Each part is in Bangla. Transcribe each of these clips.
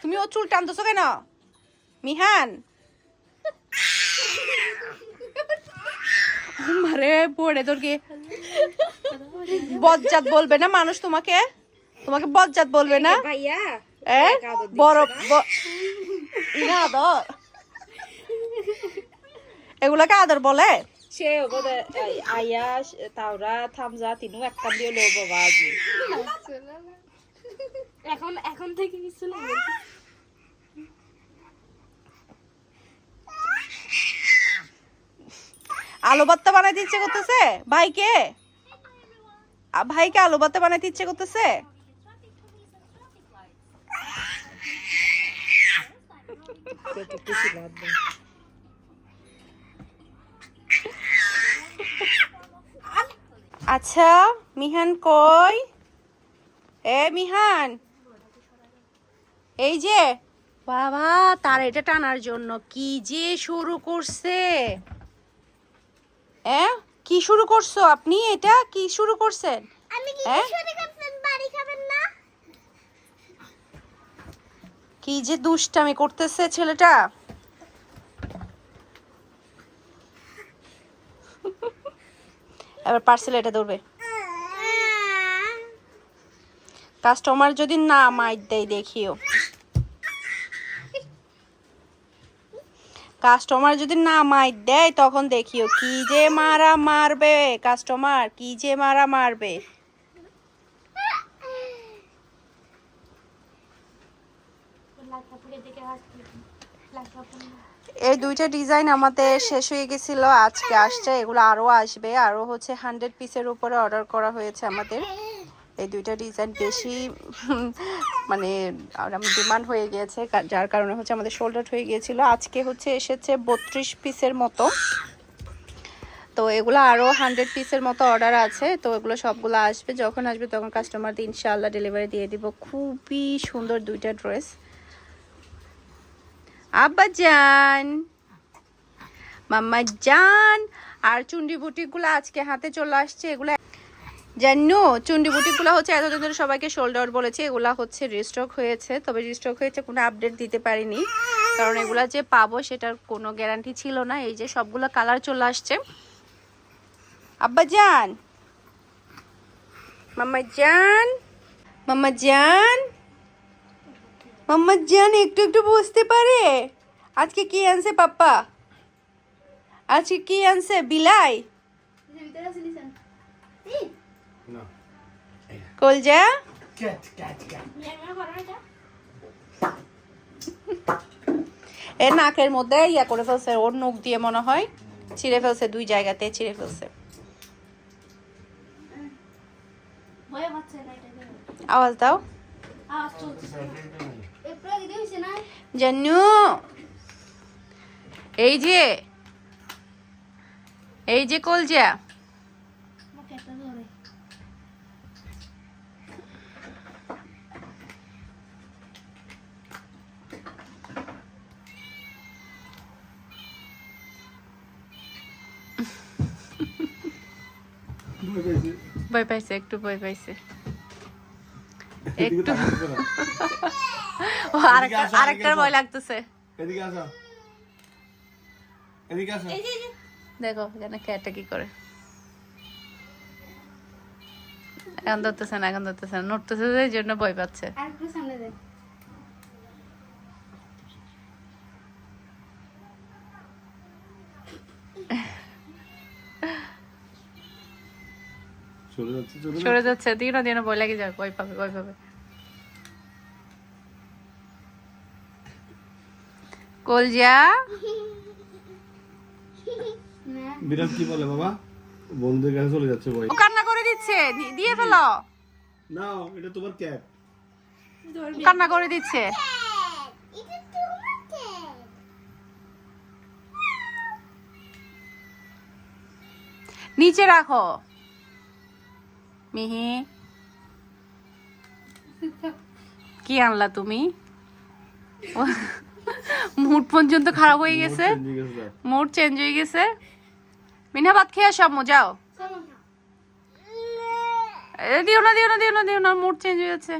তুমি ও চুল টানতেছো কেন? মিহান। মারে পড়ে তোর কি? বজ্জাত বলবে না মানুষ তোমাকে? তোমাকে বজ্জাত বলবে না? বড় আদর এগুলাকে আদর বলে? সে আয়া তাওরা থামজা তিনু একটা দিয়ে লো বাবা আজি। এখন এখন থেকে কিছু না। আলু ভর্তা বানাইতে ইচ্ছে করতেছে? ভাইকে? ভাইকে আলু ভর্তা বানাইতে ইচ্ছে করতেছে? আচ্ছা মিহান কই? এ, মিহান। এই যে বাবা তার এটা টানার জন্য কি যে শুরু করছে? কি শুরু করছ আপনি? এটা কি শুরু করছেন? কি যে দুষ্টামি করতেছে ছেলেটা? এবার পার্সেল এটা ধরবে। কাস্টমার যদি না মাইট দেয় দেখিও। কাস্টমার যদি না মাইট দেয়, তখন দেখিও কি যে মারা মারবে। কাস্টমার, কি যে মারা মারবে। এই দুইটা ডিজাইন আমাদের শেষ হয়ে গেছিল, আজকে আসছে, এগুলো আরও আসবে। আরও হচ্ছে হান্ড্রেড পিসের উপরে অর্ডার করা হয়েছে আমাদের। এই দুইটা ডিজাইন বেশি মানে ডিমান্ড হয়ে গিয়েছে যার কারণে হচ্ছে আমাদের শোল্ডার হয়ে গিয়েছিল। আজকে হচ্ছে এসেছে বত্রিশ পিসের মতো। তো এগুলো আরও হান্ড্রেড পিসের মতো অর্ডার আছে। তো এগুলো সবগুলো আসবে, যখন আসবে তখন কাস্টমারদের ইনশাআল্লাহ ডেলিভারি দিয়ে দিব। খুবই সুন্দর দুইটা ড্রেস আব্বা জান মাম্মা জান আর চুন্ডি বুটিকগুলো আজকে হাতে চলে আসছে। এগুলো জানো চুন্ডি বুটিকগুলো হচ্ছে এতদিন ধরে সবাইকে সোল্ড আউট বলেছে, এগুলা হচ্ছে রিস্টক হয়েছে। তবে রিস্টক হয়েছে কোনো আপডেট দিতে পারিনি। কারণ এগুলা যে পাবো সেটার কোনো গ্যারান্টি ছিল না। এই যে সবগুলো কালার চলে আসছে। আব্বা জান! মাম্মা জান! মাম্মা জান! মাম্মা জান, একটু একটু বুঝতে পারে? আজকে কি আনছে পাপ্পা? আজকে কি আনছে? বিলাই. কলজা? cat, cat. এর নাকের মধ্যে ইয়া করে ফেলছে ওর নখ দিয়ে মনে হয় ছিঁড়ে ফেলছে দুই জায়গাতে ছিঁড়ে ফেলছে। আওয়াজ দাও। জানু এই যে এই যে কলজা। ভয় পাইছে? একটু ভয় পাইছে। একটু ও আরেকটা আরেকটার ভয় লাগতেছে। এদিকে আসো। এদিকে আসো। দেখো এখানে ক্যাটটা কি করে? এখন ধরতেছে না এখন ধরতেছে না। নড়তেছে যে এই জন্য ভয় পাচ্ছে। চলে যাচ্ছে চলে যাচ্ছে সরে যাচ্ছে দিও না দিও না ভয় লাগে যাবে ভয় পাবে পাবে। কলজা বিরাট কি বলে বাবা? বন্ধুদের কাছে চলে যাচ্ছে বই কান্না করে দিচ্ছে দিয়ে ফেলো। না এটা তোমার ক্যাট কান্না করে দিচ্ছে। নিচে রাখো। মিহি। কি আনলা তুমি? মুড পর্যন্ত খারাপ হয়ে গেছে? মুড চেঞ্জ হয়ে গেছে। মিনা ভাত খেয়ে আসো আম্মু যাও। দিও না দিও না দিও না দিও না মুড চেঞ্জ হয়ে যাচ্ছে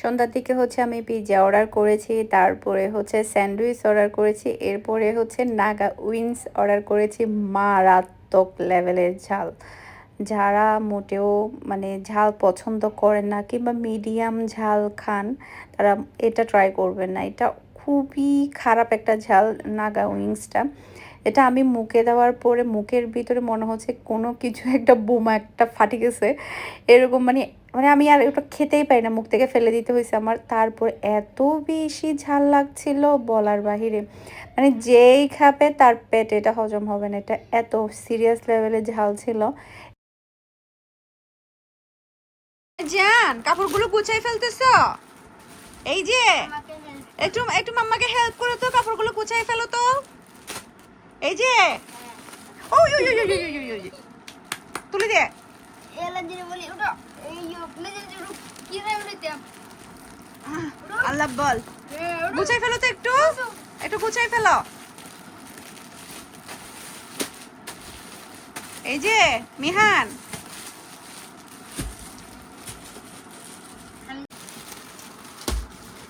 সন্ধ্যার দিকে হচ্ছে আমি পিৎজা অর্ডার করেছি তারপরে হচ্ছে স্যান্ডউইচ অর্ডার করেছি এরপরে হচ্ছে নাগা উইংস অর্ডার করেছি মারাত্মক লেভেলের ঝাল। যারা মোটেও মানে ঝাল পছন্দ করেন না কিংবা মিডিয়াম ঝাল খান, তারা এটা ট্রাই করবেন না। এটা খুবই খারাপ একটা ঝাল, নাগা উইংসটা এটা আমি মুখে দেওয়ার পরে মুখের ভিতরে মনে হচ্ছে কোনো কিছু একটা বোমা একটা ফাটি গেছে। এরকম মানে মানে আমি আর ওটা খেতেই পারি না। মুখ থেকে ফেলে দিতে হয়েছে আমার। তারপর এত বেশি ঝাল লাগছিল বলার বাহিরে। মানে যেই খাবে তার পেটে এটা হজম হবে না। এটা এত সিরিয়াস লেভেলে ঝাল ছিল। জান কাপড়গুলো গুছাই ফেলতেছ? এই যে একটু একটু মাম্মাকে হেল্প করো তো কাপড়গুলো গুছাই ফেলো তো। এই যে। ওই, ওই। তুলে দে। আল্লাহ বল। গুছাই ফেলো তো একটু। একটু গুছাই ফেলো। এই যে মিহান।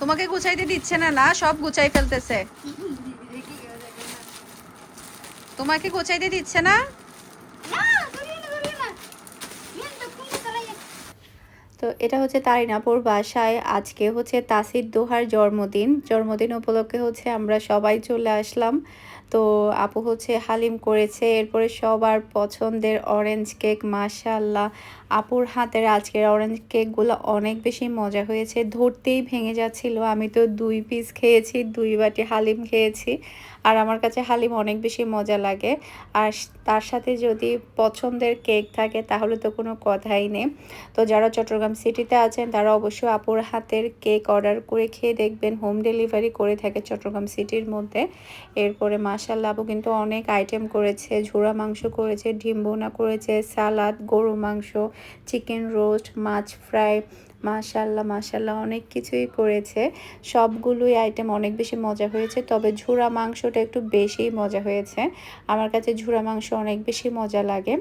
তোমাকে গুছাইতে দিচ্ছে না না সব গুছাই ফেলতেছে। তোমাকে গুছাইতে দিচ্ছে না? তো এটা হচ্ছে তারিনাপুর বাসায়। আজকে হচ্ছে তাসির দোহার জন্মদিন। জন্মদিন উপলক্ষে হচ্ছে আমরা সবাই চলে আসলাম। তো আপু হচ্ছে হালিম করেছে। এরপরে সবার পছন্দের অরেঞ্জ কেক মাশাল্লাহ আপুর হাতের আজকের অরেঞ্জ কেকগুলো অনেক বেশি মজা হয়েছে। ধরতেই ভেঙে যাচ্ছিল। আমি তো দুই পিস খেয়েছি, দুই বাটি হালিম খেয়েছি। আর আমার কাছে হালিম অনেক বেশি মজা লাগে। আর তার সাথে যদি পছন্দের কেক থাকে, তাহলে তো কোনো কথাই নেই। তো যারা চট্টগ্রাম সিটিতে আছেন, তারা অবশ্যই আপুর হাতের কেক অর্ডার করে খেয়ে দেখবেন। হোম ডেলিভারি করে থাকে চট্টগ্রাম সিটির মধ্যে। এরপরে মাসাল্লাহ আপু কিন্তু অনেক আইটেম করেছে, ঝোড়া মাংস করেছে, ডিম বোনা করেছে, সালাদ গরু মাংস চিকেন রোস্ট মাছ ফ্রাই মাশাল্লাহ মাশাল্লাহ অনেক কিছুই করেছে। সবগুলোই আইটেম অনেক বেশি মজা হয়েছে, তবে ঝুরা মাংসটা একটু বেশিই মজা হয়েছে। আমার কাছে ঝুরা মাংস অনেক বেশি মজা লাগে।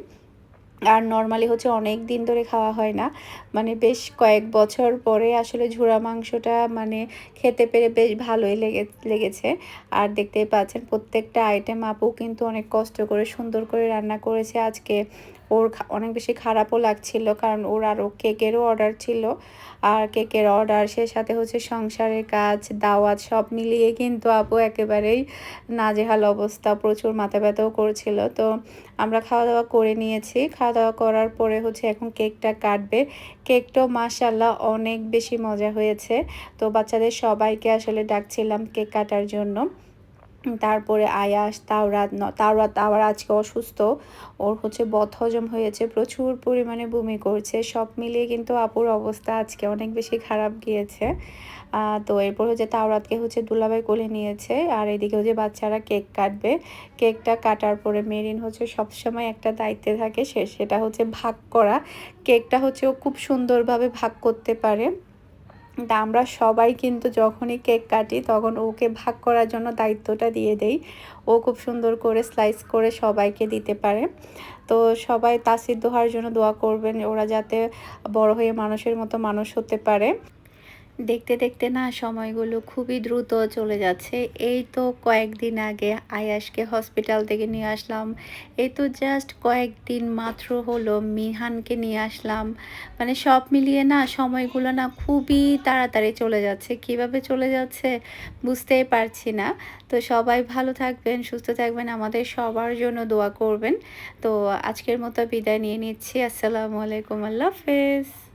আর নর্মালি হচ্ছে অনেক দিন ধরে খাওয়া হয় না। মানে বেশ কয়েক বছর পরে আসলে ঝুরা মাংসটা মানে খেতে পেরে বেশ ভালোই লেগে, লেগেছে। আর দেখতেই পাচ্ছেন প্রত্যেকটা আইটেম আপু কিন্তু অনেক কষ্ট করে সুন্দর করে রান্না করেছে আজকে। ওর অনেক বেশি খারাপও লাগছিল কারণ ওর আরও কেকেরও অর্ডার ছিল। আর কেকের অর্ডার, সে সাথে হচ্ছে সংসারের কাজ, দাওয়াত সব মিলিয়ে কিন্তু আপু একেবারেই নাজেহাল অবস্থা, প্রচুর মাথা ব্যথাও করছিল। তো আমরা খাওয়া দাওয়া করে নিয়েছি। খাওয়া দাওয়া করার পরে হচ্ছে এখন কেকটা কাটবে। কেকটাও মাশাল্লাহ অনেক বেশি মজা হয়েছে। তো বাচ্চাদের সবাইকে আসলে ডাকছিলাম কেক কাটার জন্য। তারপরে আয়াস, তাওরাত তাওরাত আবার আজকে অসুস্থ। ওর হচ্ছে বদহজম হয়েছে, প্রচুর পরিমাণে বমি করছে। সব মিলিয়ে কিন্তু আপুর অবস্থা আজকে অনেক বেশি খারাপ গিয়েছে। তো এরপর হচ্ছে তাওরাতকে হচ্ছে দুলাভাই কোলে নিয়েছে। আর এদিকে হচ্ছে বাচ্চারা কেক কাটবে। কেকটা কাটার পরে মেরিন হচ্ছে সবসময় একটা দায়িত্বে থাকে, সে সেটা হচ্ছে ভাগ করা। কেকটা হচ্ছে ও খুব সুন্দরভাবে ভাগ করতে পারে। তা আমরা সবাই কিন্তু যখনই কেক কাটি তখন ওকে ভাগ করার জন্য দায়িত্বটা দিয়ে দেই। ও খুব সুন্দর করে স্লাইস করে সবাইকে দিতে পারে। তো সবাই তাসির দোহার জন্য দোয়া করবেন ওরা যাতে বড় হয়ে মানুষের মতো মানুষ হতে পারে। দেখতে দেখতে না সময়গুলো খুবই দ্রুত চলে যাচ্ছে। এই তো কয়েকদিন আগে আয়াসকে হসপিটাল থেকে নিয়ে আসলাম। এই তো জাস্ট কয়েকদিন মাত্র হলো মিহানকে নিয়ে আসলাম। মানে সব মিলিয়ে না সময়গুলো না খুবই তাড়াতাড়ি চলে যাচ্ছে। কীভাবে চলে যাচ্ছে বুঝতেই পারছি না। তো সবাই ভালো থাকবেন, সুস্থ থাকবেন, আমাদের সবার জন্য দোয়া করবেন। তো আজকের মতো বিদায় নিয়ে নিচ্ছি। আসসালামু আলাইকুম, আল্লাহ হাফেজ।